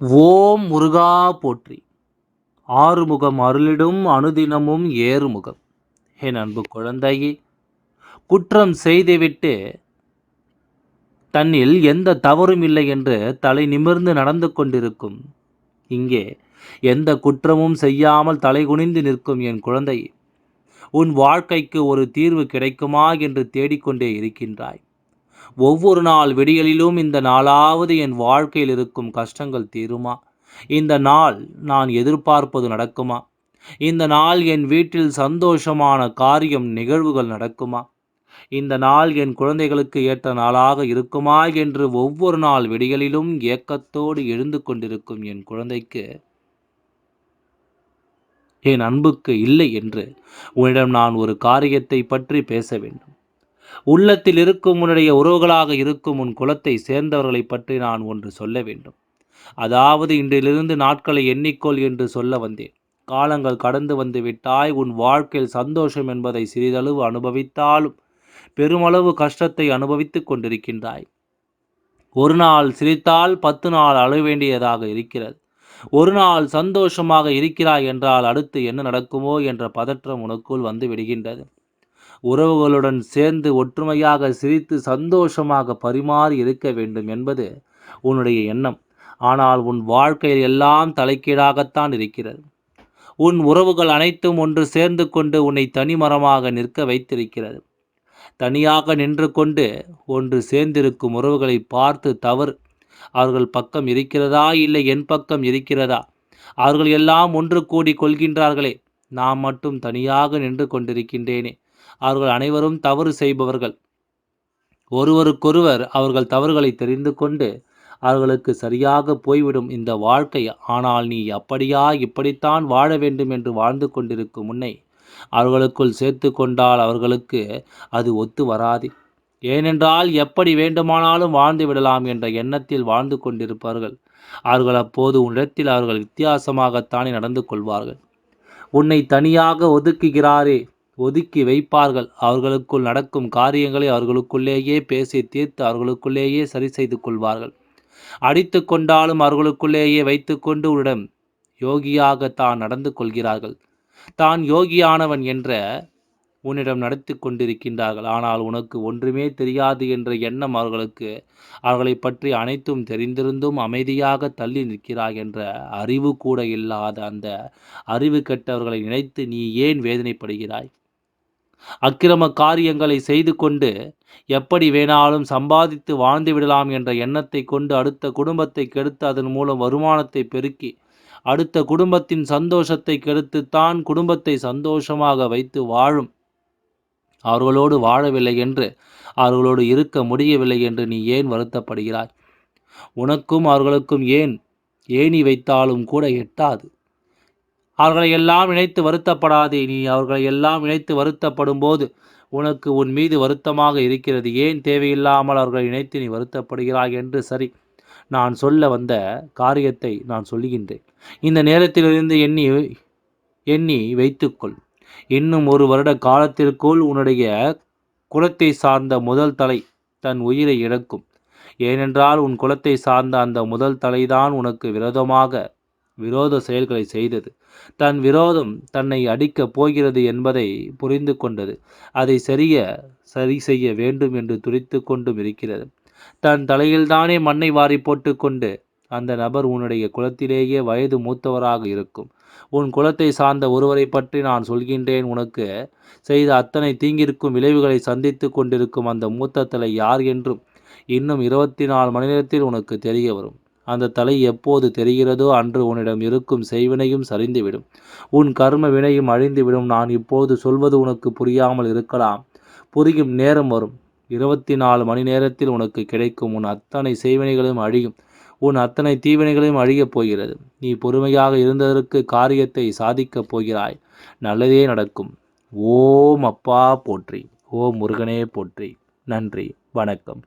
ஓம் முருகா போற்றி. ஆறுமுகம் அருளிடும் அனுதினமும் ஏறுமுகம். என் அன்பு குழந்தையே குற்றம் செய்துவிட்டு தன்னில் எந்த தவறும் இல்லை என்று தலை நிமிர்ந்து நடந்து கொண்டிருக்கும். இங்கே எந்த குற்றமும் செய்யாமல் தலை குனிந்து நிற்கும் என் குழந்தை உன் வாழ்க்கைக்கு ஒரு தீர்வு கிடைக்குமா என்று தேடிக்கொண்டே இருக்கின்றாய். ஒவ்வொரு நாள் விடியலிலும் இந்த நாளாவது என் வாழ்க்கையில் இருக்கும் கஷ்டங்கள் தீருமா? இந்த நாள் நான் எதிர்பார்ப்பது நடக்குமா? இந்த நாள் என் வீட்டில் சந்தோஷமான காரியம் நிகழ்வுகள் நடக்குமா? இந்த நாள் என் குழந்தைகளுக்கு ஏற்ற நாளாக இருக்குமா? என்று ஒவ்வொரு நாள் விடியலிலும் ஏக்கத்தோடு எழுந்து கொண்டிருக்கும் என் குழந்தைக்கு என் அன்புக்கு இல்லை என்று உன்னிடம் நான் ஒரு காரியத்தை பற்றி பேச வேண்டும். உள்ளத்தில் இருக்கும் உன்னுடைய உறவுகளாக இருக்கும் உன் குலத்தை சேர்ந்தவர்களை பற்றி நான் ஒன்று சொல்ல வேண்டும். அதாவது இன்றிலிருந்து நாட்களை எண்ணிக்கொள் என்று சொல்ல வந்தேன். காலங்கள் கடந்து வந்து விட்டாய் உன் வாழ்க்கையில் சந்தோஷம் என்பதை சிறிதளவு அனுபவித்தாலும் பெருமளவு கஷ்டத்தை அனுபவித்துக் கொண்டிருக்கின்றாய். ஒரு நாள் சிரித்தால் பத்து நாள் அழ வேண்டியதாக இருக்கிறது. ஒரு நாள் சந்தோஷமாக இருக்கிறாய் என்றால் அடுத்து என்ன நடக்குமோ என்ற பதற்றம் உனக்குள் வந்து விடுகின்றது. உறவுகளுடன் சேர்ந்து ஒற்றுமையாக சிரித்து சந்தோஷமாக பரிமாறி இருக்க வேண்டும் என்பது உன்னுடைய எண்ணம். ஆனால் உன் வாழ்க்கையில் எல்லாம் தலைக்கீழாகத்தான் இருக்கிறது. உன் உறவுகள் அனைத்தும் ஒன்று சேர்ந்து கொண்டு உன்னை தனிமரமாக நிற்க வைத்திருக்கிறது. தனியாக நின்று கொண்டு ஒன்று சேர்ந்திருக்கும் உறவுகளை பார்த்து தவறு. அவர்கள் பக்கம் இருக்கிறதா? இல்லை என் பக்கம் இருக்கிறதா? அவர்கள் எல்லாம் ஒன்று கூடி கொள்கின்றார்களே. நான் மட்டும் தனியாக நின்று கொண்டிருக்கின்றேனே. அவர்கள் அனைவரும் தவறு செய்பவர்கள். ஒருவருக்கொருவர் அவர்கள் தவறுகளை தெரிந்து கொண்டு அவர்களுக்கு சரியாக போய்விடும் இந்த வாழ்க்கை. ஆனால் நீ அப்படியா இப்படித்தான் வாழ வேண்டும் என்று வாழ்ந்து கொண்டிருக்கும் முன்னை அவர்களுக்குள் சேர்த்து கொண்டால் அவர்களுக்கு அது ஒத்து வராது. ஏனென்றால் எப்படி வேண்டுமானாலும் வாழ்ந்து விடலாம் என்ற எண்ணத்தில் வாழ்ந்து கொண்டிருப்பார்கள். அவர்கள் அப்போது உன்னிடத்தில் அவர்கள் வித்தியாசமாகத்தானே நடந்து கொள்வார்கள். உன்னை தனியாக ஒதுக்குகிறாரே ஒதுக்கி வைப்பார்கள். அவர்களுக்குள் நடக்கும் காரியங்களை அவர்களுக்குள்ளேயே பேசி தீர்த்து அவர்களுக்குள்ளேயே சரி செய்து கொள்வார்கள். அடித்து கொண்டாலும் அவர்களுக்குள்ளேயே வைத்துக்கொண்டு உன்னிடம் யோகியாக தான் நடந்து கொள்கிறார்கள். தான் யோகியானவன் என்ற உன்னிடம் நடத்தி கொண்டிருக்கின்றார்கள். ஆனால் உனக்கு ஒன்றுமே தெரியாது என்ற எண்ணம் அவர்களுக்கு அவர்களை பற்றி அனைத்தும் தெரிந்திருந்தும் அமைதியாக தள்ளி நிற்கிறாய் என்ற அறிவு கூட இல்லாத அந்த அறிவு கெட்டவர்களை நினைத்து நீ ஏன் வேதனைப்படுகிறாய்? அக்கிரம காரியங்களை செய்து கொண்டு எப்படி வேணாலும் சம்பாதித்து வாழ்ந்து விடலாம் என்ற எண்ணத்தை கொண்டு அடுத்த குடும்பத்தை கெடுத்து அதன் மூலம் வருமானத்தை பெருக்கி அடுத்த குடும்பத்தின் சந்தோஷத்தை கெடுத்துத்தான் குடும்பத்தை சந்தோஷமாக வைத்து வாழும். அவர்களோடு வாழவில்லை என்று அவர்களோடு இருக்க முடியவில்லை என்று நீ ஏன் வருத்தப்படுகிறாய்? உனக்கும் அவர்களுக்கும் ஏன் ஏணி வைத்தாலும் கூட எட்டாது. அவர்களை எல்லாம் நினைத்து வருத்தப்படாதே நீ. அவர்களை எல்லாம் நினைத்து வருத்தப்படும் போது உனக்கு உன் மீது வருத்தமாக இருக்கிறது. ஏன் தேவையில்லாமல் அவர்களை நினைத்து நீ வருத்தப்படுகிறாய் என்று சரி நான் சொல்ல வந்த காரியத்தை நான் சொல்லுகின்றேன். இந்த நேரத்திலிருந்து எண்ணி எண்ணி வைத்துக்கொள். இன்னும் ஒரு வருட காலத்திற்குள் உன்னுடைய குலத்தை சார்ந்த முதல் தலை தன் உயிரை இழக்கும். ஏனென்றால் உன் குலத்தை சார்ந்த அந்த முதல் தலைதான் உனக்கு விரோதமாக விரோத செயல்களை செய்தது. தன் விரோதம் தன்னை அடிக்கப் போகிறது என்பதை புரிந்து கொண்டது. அதை சரிய சரி செய்ய வேண்டும் என்று துரித்து கொண்டும் இருக்கிறது. தன் தலையில்தானே மண்ணை வாரி போட்டுக்கொண்டு அந்த நபர் உன்னுடைய குலத்திலேயே வயது மூத்தவராக இருக்கும். உன் குலத்தை சார்ந்த ஒருவரை பற்றி நான் சொல்கின்றேன். உனக்கு செய்த அத்தனை தீங்கிற்கும் விளைவுகளை சந்தித்து கொண்டிருக்கும் அந்த மூத்த தலை யார் என்றும் இன்னும் இருபத்தி நாலு மணி நேரத்தில் உனக்கு தெரிய வரும். அந்த தலை எப்போது தெரிகிறதோ அன்று உன்னிடம் இருக்கும் செய்வினையும் சரிந்துவிடும். உன் கர்ம வினையும் அழிந்துவிடும். நான் இப்போது சொல்வது உனக்கு புரியாமல் இருக்கலாம். புரியும் நேரம் வரும். இருபத்தி நாலு மணி நேரத்தில் உனக்கு கிடைக்கும். உன் அத்தனை செய்வினைகளும் அழியும். உன் அத்தனை தீவினைகளையும் அழியப் போகிறது. நீ பொறுமையாக இருந்ததற்கு காரியத்தை சாதிக்கப் போகிறாய். நல்லதே நடக்கும். ஓம் அப்பா போற்றி. ஓம் முருகனே போற்றி. நன்றி. வணக்கம்.